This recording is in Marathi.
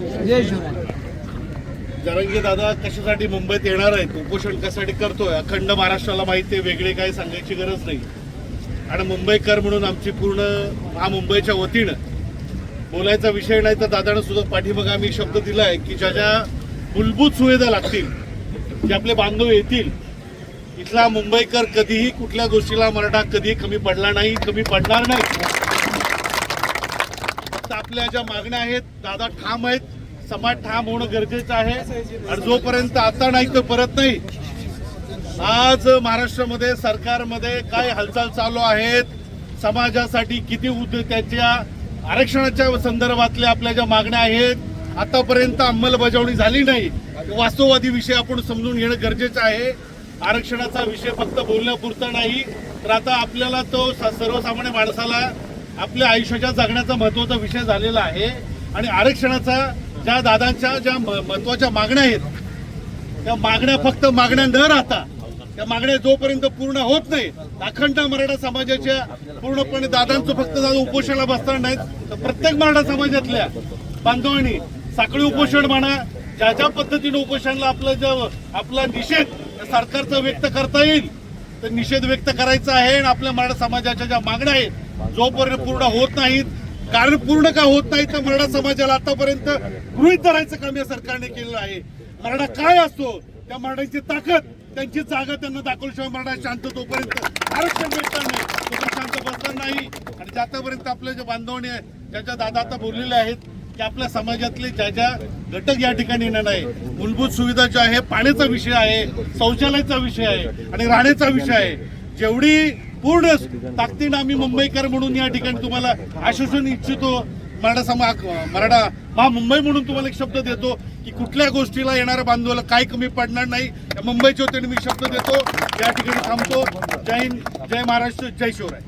जय शिवराय. जरंगे दादा कशासाठी मुंबईत येणार आहेत? उपोषण कशासाठी करतोय? अखंड महाराष्ट्राला माहिती आहे वेगळे काही सांगायची गरज नाही. आणि मुंबईकर म्हणून आमची पूर्ण हा मुंबईच्या वतीनं. बोलायचा विषय नाही तर दादानं सुद्धा पाठीमाग आम्ही शब्द दिला आहे की ज्या ज्या मूलभूत सुविधा लागतील जे आपले बांधव येतील इथला मुंबईकर कधीही कुठल्या गोष्टीला मराठा कधीही कमी पडला नाही कमी पडणार नाही. आपल्या ज्या मागण्या आहेत दादा ठाम आहेत समाज ठाम होणं गरजेचं आहे. आणि जोपर्यंत आता नाही तर परत नाही. आज महाराष्ट्रामध्ये सरकारमध्ये काय हालचाल चालू आहेत समाजासाठी किती उद्योग त्याच्या आरक्षणाच्या संदर्भातल्या आपल्या ज्या मागण्या आहेत आतापर्यंत अंमलबजावणी झाली नाही. वास्तववादी विषय आपण समजून घेणं गरजेचं आहे. आरक्षणाचा विषय फक्त बोलण्यापुरता नाही. तर आता आपल्याला तो सर्वसामान्य माणसाला आपल्या आयुष्याच्या जगण्याचा महत्त्वाचा विषय झालेला आहे. आणि आरक्षणाचा ज्या दादांच्या ज्या म- महत्त्वाच्या मागण्या आहेत त्या मागण्या फक्त मागण्या न राहता त्या मागण्या जोपर्यंत पूर्ण होत नाही अखंड मराठा समाजाच्या पूर्णपणे दादांचं फक्त दादा उपोषणाला बसणार नाहीत तर प्रत्येक मराठा समाजातल्या बांधवांनी साखळी उपोषण म्हणा ज्या ज्या पद्धतीने उपोषणाला आपलं ज्या आपला निषेध सरकारचा व्यक्त करता येईल तर निषेध व्यक्त करायचा आहे. आणि आपल्या मराठा समाजाच्या ज्या मागण्या आहेत जोपर्यंत पूर्ण होत नाहीत कारण पूर्ण का होत नाही तर मराठा समाजाला आतापर्यंत गृहित धरायचं काम या सरकारने केलेलं आहे. मराठा काय असतो त्या मराठ्यांची ताकद त्यांची जागा त्यांना दाखवल्याशिवाय मराठा शांत तोपर्यंत आरक्षण भेटणार नाही. तोपर्यंत शांत बसणार नाही. आणि आतापर्यंत आपले जे ज्या ज्याच्या दादा आता बोललेले आहेत की आपल्या समाजातले ज्या ज्या घटक या ठिकाणी येणार नाही मूलभूत सुविधा ज्या आहे पाण्याचा विषय आहे शौचालयाचा विषय आहे आणि राहण्याचा विषय आहे. जेवढी पूर्ण ताकदीनं आम्ही मुंबईकर म्हणून या ठिकाणी तुम्हाला आश्वासन इच्छितो. मराठा समाज मराठा महा मुंबई म्हणून तुम्हाला एक शब्द देतो की कुठल्या गोष्टीला येणाऱ्या बांधवाला काय कमी पडणार नाही. मुंबईच्या वतीने मी शब्द देतो. या ठिकाणी थांबतो. जय हिंद जय महाराष्ट्र जय शिवराय.